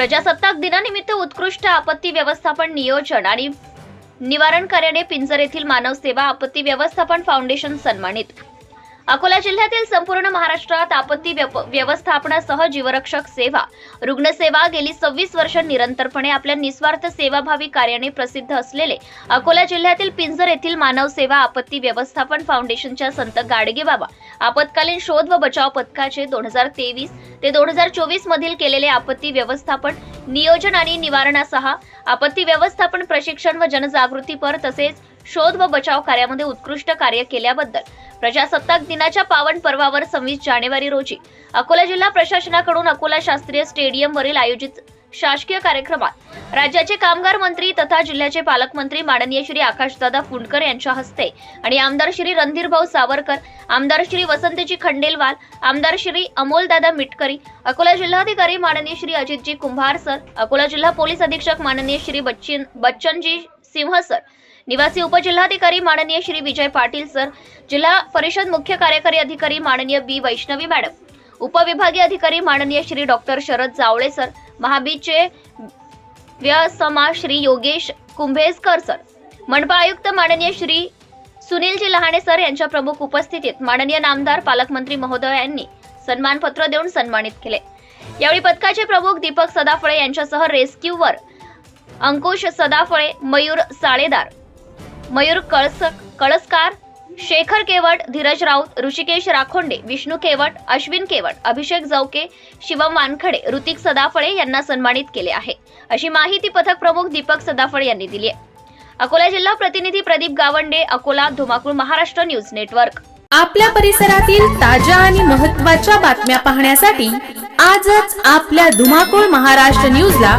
प्रजासत्ताक दिनानिमित्त उत्कृष्ट आपत्ती व्यवस्थापन नियोजन आणि निवारण कार्याने पिंजर येथील मानव सेवा आपत्ती व्यवस्थापन फाउंडेशन सन्मानित. अकोला जिल्ह्यातील संपूर्ण महाराष्ट्रात आपत्ती व्यप- व्यवस्थापनासह जीवरक्षक सेवा. रुग्णसेवा गेली सव्वीस वर्ष निरंतरपणे आपल्या निस्वार्थ सेवाभावी कार्याने प्रसिद्ध असलेले अकोला जिल्ह्यातील पिंजर येथील मानव सेवा आपत्ती व्यवस्थापन फाउंडेशनच्या संत गाडगेबाबा आपत्कालीन शोध व बचाव पथकाचे दोन हजार तेवीस ते दोन हजार चोवीस मधील केलेले आपत्ती व्यवस्थापन नियोजन आणि निवारणासह आपत्ती व्यवस्थापन प्रशिक्षण व जनजागृतीपर तसेच शोध व बचाव कार्यामध्ये उत्कृष्ट कार्य केल्याबद्दल प्रजासत्ताक दिनाच्या पावन पर्वावर सव्वीस जानेवारी रोजी अकोला जिल्हा प्रशासनाकडून अकोला शास्त्रीय स्टेडियमवरील आयोजित शासकीय कार्यक्रमात राज्याचे कामगार मंत्री तथा जिल्ह्याचे पालकमंत्री माननीय श्री आकाशदादा फुंडकर यांच्या हस्ते आणि आमदार श्री रणधीरभाऊ सावरकर आमदार श्री वसंतजी खंडेलवाल आमदार श्री अमोलदादा मिटकरी अकोला जिल्हाधिकारी माननीय श्री अजितजी कुंभार सर अकोला जिल्हा पोलीस अधीक्षक माननीय श्री बच्चन बच्चनजी सिंह सर निवासी उपजिल्हाधिकारी माननीय श्री विजय पाटील सर जिल्हा परिषद मुख्य कार्यकारी अधिकारी माननीय बी वैष्णवी मॅडम उपविभागीय अधिकारी माननीय श्री डॉक्टर शरद जावळे सर महाबीचे व्यसमा श्री योगेश कुंभेजकर सर मनपा आयुक्त माननीय श्री सुनीलजी लहाणे सर यांच्या प्रमुख उपस्थितीत माननीय नामदार पालकमंत्री महोदय यांनी सन्मानपत्र देऊन सन्मानित केले. यावेळी पथकाचे प्रमुख दीपक सदाफळे यांच्यासह रेस्क्यूवर अंकुश सदाफळे मयूर साळेदार मयूर कळस कळसकार शेखर केवट धीरज राऊत ऋषिकेश राखोंडे विष्णू केवट अश्विन केवट अभिषेक जवके शिवम वानखडे ऋतिक सदाफळे यांना सन्मानित केले आहे. अशी माहिती पथक प्रमुख दीपक सदाफळे यांनी दिली आहे. अकोला जिल्हा प्रतिनिधी प्रदीप गावंडे अकोला धुमाकूळ महाराष्ट्र न्यूज नेटवर्क. आपल्या परिसरातील ताज्या आणि महत्त्वाच्या बातम्या पाहण्यासाठी आजच आपल्या धुमाकूळ महाराष्ट्र न्यूजला